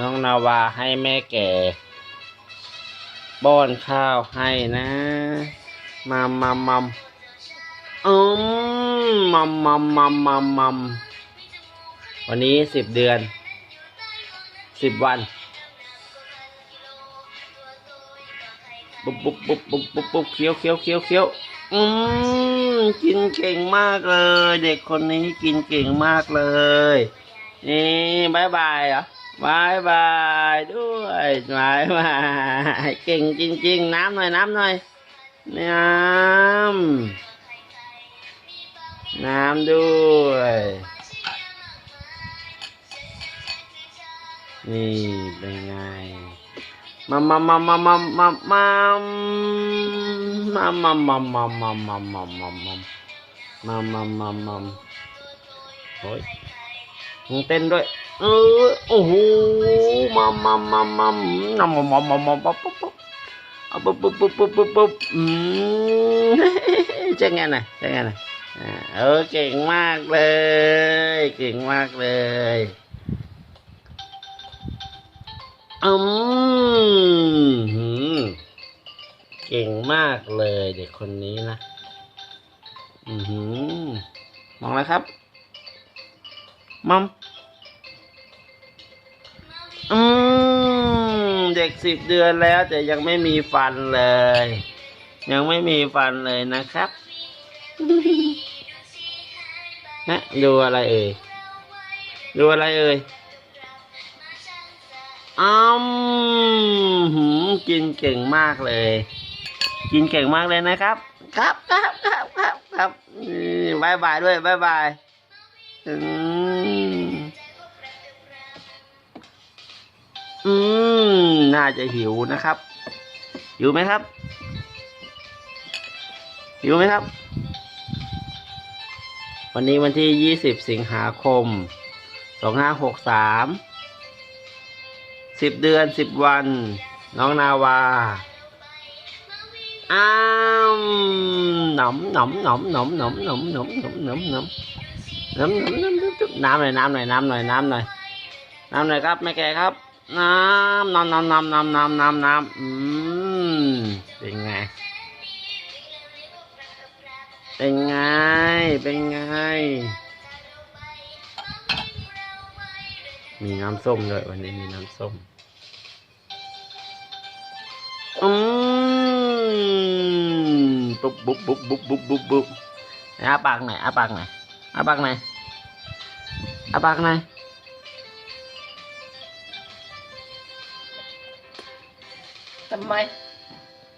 น้องนาวาให้แม่แก่ป้อนข้าวให้นะมัมมัมมัมอืมมัมมัมมัมมัมมัมวันนี้สิบเดือนสิบวันปุ๊บปุ๊บปุ๊บปุ๊บปุ๊บปุ๊บเคี้ยวเคี้ยวเคี้ยวเคี้ยวอืมกินเก่งมากเลย เด็กคนนี้กินเก่งมากเลยนี่บายบายเหรอ บายบายด้วยบายบายเก่งจริงๆน้ำหน่อยน้ำหน่อยน้ำน้ำด้วยนี่เป็นไงมัม มัมมัมมัมมัมมัมมัมมัมมัมมัมมัมมัมมัมมัมมัมมัมมัมมัมมัมโอ้ยมึงเออโอ้โหมัมมัมมัมมัมมัมมัมมัมมัมมัมาปั๊บปั๊บเอาปุ๊บปุ๊บปุ๊บปุ๊บปุ๊บปุ๊บอืมจะไงน่ะจะไงน่ะอ่าเออเก่งมากเลย เก่งมากเลยอืมหืมเก่งมากเลยเด็กคนนี้นะ อือหือมองอะไรครับมัม อืมเด็กสิบเดือนแล้ว แต่ยังไม่มีฟันเลย ยังไม่มีฟันเลยนะครับนะดูอะไรเอ่ยดูอะไรเอ่ยอืมหืมกินเก่งมากเลย กินเก่งมากเลยนะครับ ครับครับครับครับครับนี่บายบายด้วยบายบายอืม อืม น่าจะหิวนะครับ หิวไหมครับ หิวไหมครับ วันนี้วันที่ยี่สิบสิงหาคมสองห้าหกสามสิบเดือนสิบวัน น้องนาวา อ้ามหนอมหนอมหนอมหนอมหนอมหนอมหนอมหนอมหนอมหนอมน้ำน้ำน้ำน้ำน้ำหน่อยน้ำหน่อยน้ำหน่อยน้ำหน่อยน้ำหน่อยครับแม่แก่ครับ น้ำน้ำน้ำน้ำน้ำน้ำน้ำน้ำอืมเป็นไง เป็นไง เป็นไง มีน้ำส้มด้วยวันนี้มีน้ำส้ม อืมปุ๊บปุ๊บปุ๊บปุ๊บปุ๊บปุ๊บปุ๊บอาปากหน่อยอาปากหน่อยอาปากไหนอยอาปากไหนอย ทำไม